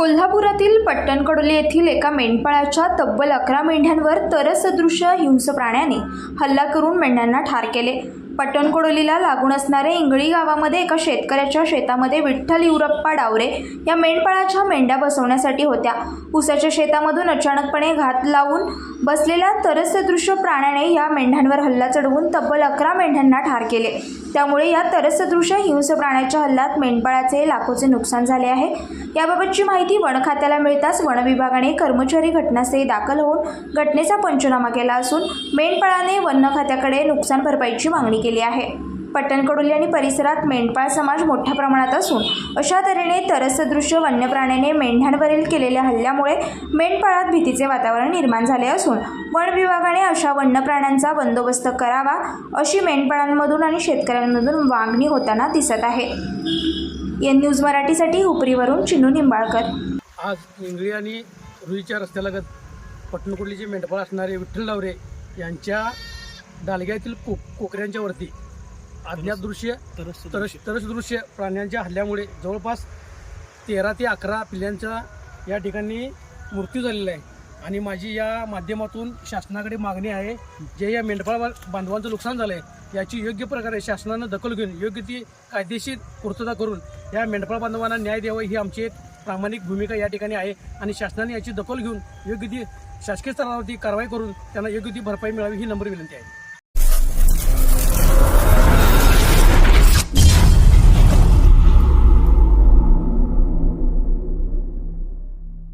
कोल्हापुरातील पट्टणकडोली येथील एका मेंढपाळाच्या तब्बल अकरा मेंढ्यांवर तरसदृश्य हिंस प्राण्याने हल्ला करून मेंढ्यांना ठार केले. पटणकोडोलीला लागून असणारे इंगळी गावामध्ये एका शेतकऱ्याच्या शेतामध्ये विठ्ठल युरप्पा डावरे या मेंढपाळाच्या मेंढ्या बसवण्यासाठी होत्या. उसाच्या शेतामधून अचानकपणे घात लावून बसलेल्या तरसदृश्य प्राण्याने या मेंढ्यांवर हल्ला चढवून तब्बल अकरा मेंढ्यांना ठार केले. त्यामुळे या तरसदृश्य हिंस प्राण्याच्या हल्ल्यात मेंढपाळाचे लाखोचे नुकसान झाले आहे. याबाबतची माहिती वन खात्याला मिळताच वन विभागाने कर्मचारी घटनास्थळी दाखल होऊन घटनेचा पंचनामा केला असून मेंढपाळाने वन खात्याकडे नुकसान भरपाईची मागणी केली आहे. पट्टणकडोली आणि परिसरात मेंढपाळ समाज मोठ्या प्रमाणात असून अशा तऱ्हेने तरसदृश्य वन्य प्राण्याने मेंढ्यांवरील केलेल्या हल्ल्यामुळे मेंढपाळात भीतीचे वातावरण निर्माण झाले असून वन विभागाने अशा वन्य प्राण्यांचा बंदोबस्त करावा अशी मेंढपाळांमधून आणि शेतकऱ्यांमधून मागणी होताना दिसत आहे. एन न्यूज मराठीसाठी हुपरीवरून चिन्नू निंबाळकर. आज इंगळी आणि रुईच्या रस्त्यालगत पटणकुर्लीचे मेंढपाळ असणारे विठ्ठल डावरे यांच्या डालग्यातील को कोकऱ्यांच्या वरती अज्ञात दृश्य तरस तरस दृश्य प्राण्यांच्या हल्ल्यामुळे जवळपास तेरा ते अकरा पिल्ल्यांचा या ठिकाणी मृत्यू झालेला आहे. आणि माझी या माध्यमातून शासनाकडे मागणी आहे जे या मेंढपाळ बांधवांचं नुकसान झालं आहे याची योग्य प्रकारे शासनानं दखल घेऊन योग्य ती कायदेशीर पूर्तता करून या मेंढपाळ बांधवांना न्याय द्यावा ही आमची एक प्रामाणिक भूमिका या ठिकाणी आहे. आणि शासनाने याची दखल घेऊन योग्य ती शासकीय स्तरावरती कारवाई करून त्यांना योग्य ती भरपाई मिळावी ही नम्र विनंती आहे.